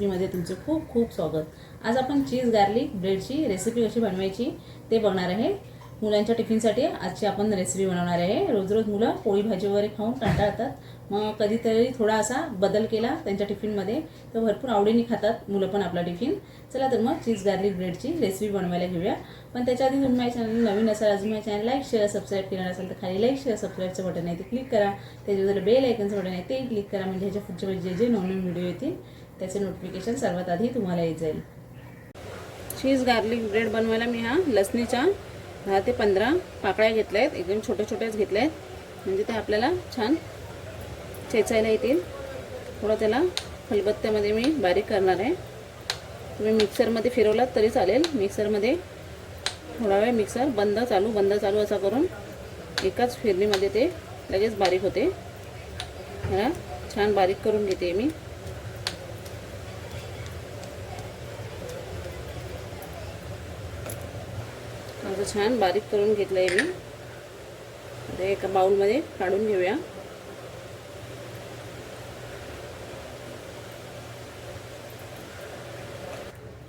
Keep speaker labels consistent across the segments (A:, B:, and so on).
A: रेसिपीमध्ये तुमचं खूप खूप स्वागत. आज आपण चीज गार्लिक ब्रेडची रेसिपी कशी बनवायची ते बघणार आहे. मुलांच्या टिफिनसाठी आजची आपण रेसिपी बनवणार आहे. रोज रोज मुलं पोळी भाजी वगैरे खाऊन कंटाळतात. मग कधीतरी थोडा असा बदल केला त्यांच्या टिफिनमध्ये तर भरपूर आवडीने खातात मुलं पण आपला टिफिन चला तर मग चीज गार्लिक ब्रेडची रेसिपी बनवायला घेऊया. पण त्याच्या आधी तुम्ही माझ्या चॅनल नवीन असाल अजून माझ्या चॅनल लाईक शेअर सबस्क्राईब केलं नसेल तर खाली लाईक शेअर सबस्क्राईबचं बटन आहे ते क्लिक करा. त्याच्याबद्दल बेल आयकनचं बटन आहे ते क्लिक करा. म्हणजे ह्याच्या पुढचे जे जे नवनवीन व्हिडिओ येतील त्याचे नोटिफिकेशन सर्वात आधी तुम्हाला येत जाईल. चीज गार्लिक ब्रेड बनवायला मी हा लसणीच्या दहा ते पंधरा पाकळ्या घेतल्या आहेत एकदम छोट्या छोट्याच घेतल्या आहेत म्हणजे ते आपल्याला छान चेचायला येतील. थोडं त्याला खलबत्त्यामध्ये मी बारीक करणार आहे. तुम्ही मिक्सरमध्ये फिरवलात तरी चालेल. मिक्सरमध्ये थोडा वेळ मिक्सर बंद चालू बंद चालू असा करून एकाच फिरणीमध्ये ते लगेच बारीक होते. ह्या छान बारीक करून घेते मी. असं छान बारीक करून घेतलं आहे मी एका बाउलमध्ये काढून घेऊया.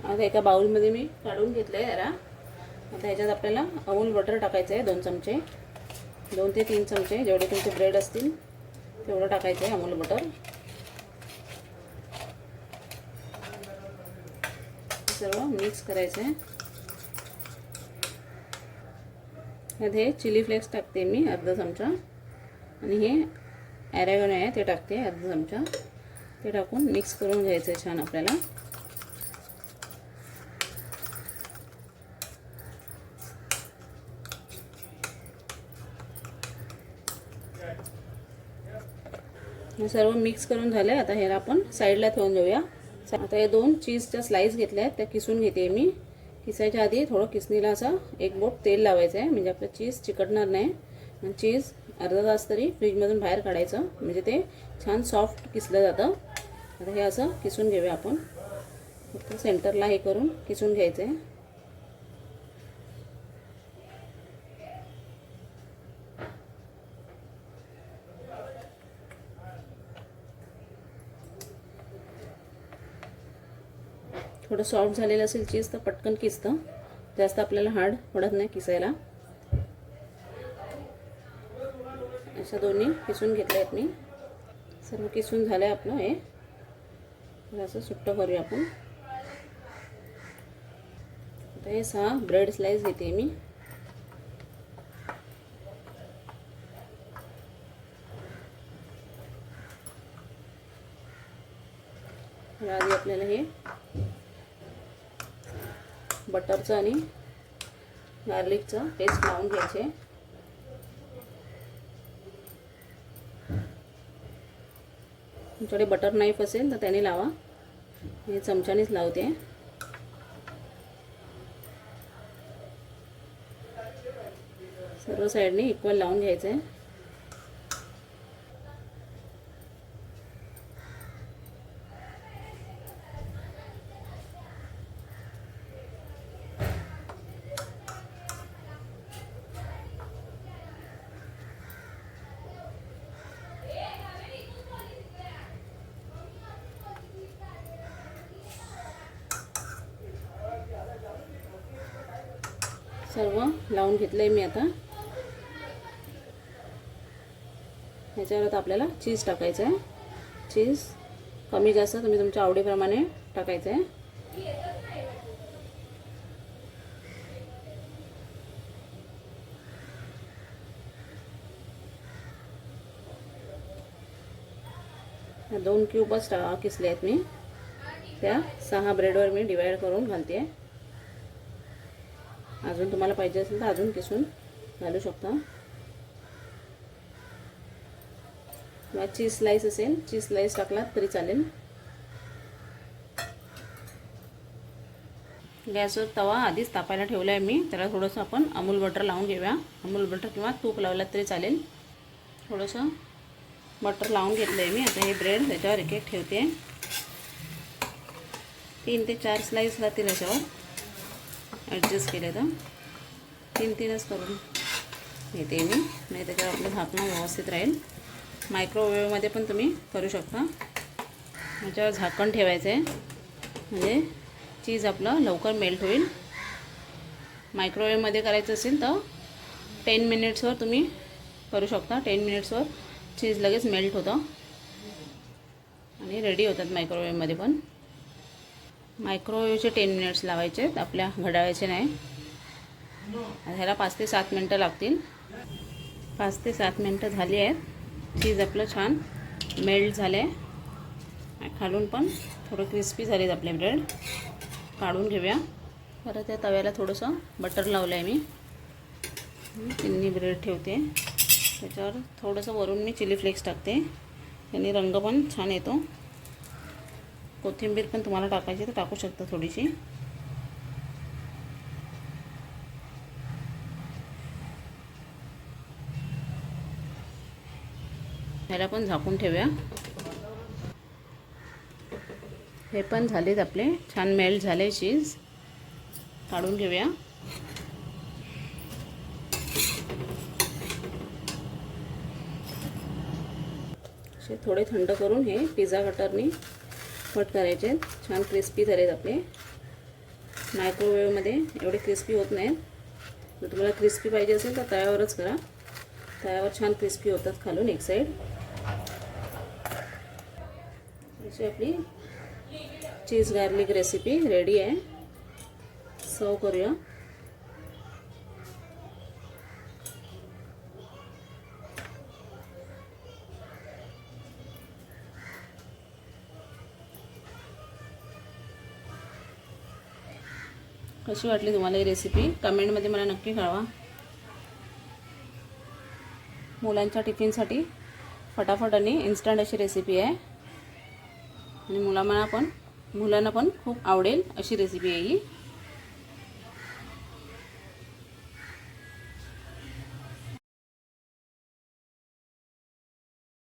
A: आता एका बाउलमध्ये मी काढून घेतलं आहे जरा. आता ह्याच्यात आपल्याला अमूल बटर टाकायचं आहे दोन चमचे. दोन ते तीन चमचे जेवढे तुमचे ब्रेड असतील तेवढं टाकायचं आहे अमूल बटर सर्व मिक्स करायचं आहे ह्यात हे चिली फ्लेक्स टाकते मी अर्धा चमचा. आणि हे ॲरेगोन आहे ते टाकते अर्धा चमचा. ते टाकून मिक्स करून घ्यायचं आहे छान आपल्याला. हे सर्व मिक्स करून झालं आता ह्याला आपण साईडला ठेवून देऊया. आता हे दोन चीजच्या स्लाईस घेतल्या आहेत. त्या किसून घेते मी. किसायच्या आधी थोडं किसणीला असं एक बोट तेल लावायचं आहे. म्हणजे आपलं चीज चिकटणार नाही. आणि चीज अर्धा तास तरी फ्रीजमधून बाहेर काढायचं. म्हणजे ते छान सॉफ्ट किसलं जातं. आता हे असं किसून घेऊया आपण. फक्त सेंटरला हे करून किसून घ्यायचं आहे थोडं सॉफ्ट झालेलं असेल चीज तर पटकन किसतं. जास्त आपल्याला हार्ड पडत नाही किसायला. अशा दोन्ही किसून घेतल्या आहेत मी. सर्व किसून झालं आहे आपलं हे. असं सुट्टं करूया आपण. आता हे सहा ब्रेड स्लाईस घेते मी. आधी आपल्याला हे बटरचं आणि गार्लिकचं पेस्ट लावून घ्यायचे. तुमच्याकडे बटर नाईफ असेल तर त्याने लावा. हे चमच्यानेच लावते. सर्व साईडने इक्वल लावून घ्यायचं. आहे सर्व लावून घेतलं आहे मी आता. ह्याच्यावर आता आपल्याला चीज टाकायचं आहे चीज कमी जास्त तुम्ही तुमच्या आवडीप्रमाणे टाकायचं आहे दोन क्यूबच किसले आहेत मी. त्या सहा ब्रेडवर मी डिवाईड करून घालते आहे अजून तुम्हाला पाहिजे असेल तर अजून किसून घालू शकता. किंवा चीज स्लाईस असेल चीज स्लाईस टाकलात तरी चालेल. गॅसवर तवा आधीच तापायला ठेवला आहे मी त्याला थोडंसं आपण अमूल बटर लावून घेऊया. अमूल बटर किंवा तूप लावलात तरी चालेल. थोडंसं बटर लावून घेतलं आहे मी आता हे ब्रेड त्याच्यावर एक एक ठेवते. तीन ते चार स्लाईस राहतील याच्यावर. ॲडजस्ट केले तर तीन तीनच करून घेते मी. नाही त्याच्यावर आपलं झाकणं व्यवस्थित राहील. मायक्रोवेवमध्ये पण तुम्ही करू शकता. याच्यावर झाकण ठेवायचं आहे म्हणजे चीज आपलं लवकर मेल्ट होईल. मायक्रोवेवमध्ये करायचं असेल तर टेन मिनिट्सवर तुम्ही करू शकता. टेन मिनिट्सवर चीज लगेच मेल्ट होतं. आणि रेडी होतात मायक्रोवेवमध्ये पण. मायक्रोवेवचे टेन मिनिट्स लावायचे आहेत आपल्या घड्याळाचे नाही. ह्याला पाच ते सात मिनटं लागतील. पाच ते सात मिनटं झाली आहेत. चीज आपलं छान मेल्ट झालं आहे खालून पण थोडं क्रिस्पी झालेत आपले ब्रेड. काढून घेऊया. परत त्या तव्याला थोडंसं बटर लावलं आहे मी. तिन्ही ब्रेड ठेवते. त्याच्यावर थोडंसं वरून मी चिली फ्लेक्स टाकते. त्याने रंग पण छान येतो. कोथिंबीर पण तुम्हाला टाकायची तर टाकू शकता थोडीशी. ह्याला पण झाकून ठेवूया. हे पण झालेत आपले. छान मेल्ट झाले चीज काढून घेऊया. असे थोडे थंड करून हे पिझ्झा कटरनी कट करायचे आहेत. छान क्रिस्पी झालेत आपले. मायक्रोवेवमध्ये एवढे क्रिस्पी होत नाहीत. जर तुम्हाला क्रिस्पी पाहिजे असेल तर तव्यावरच करा. तव्यावर छान क्रिस्पी होतात खालून एक साईड अशी आपली चीज गार्लिक रेसिपी रेडी आहे. सर्व करूया. कशी वाटली तुम्हाला ही रेसिपी कमेंटमध्ये मला नक्की कळवा. मुलांच्या टिफिनसाठी फटाफट आणि इन्स्टंट अशी रेसिपी आहे. आणि मुलांना पण मुलांना पण खूप आवडेल अशी रेसिपी आहे ही.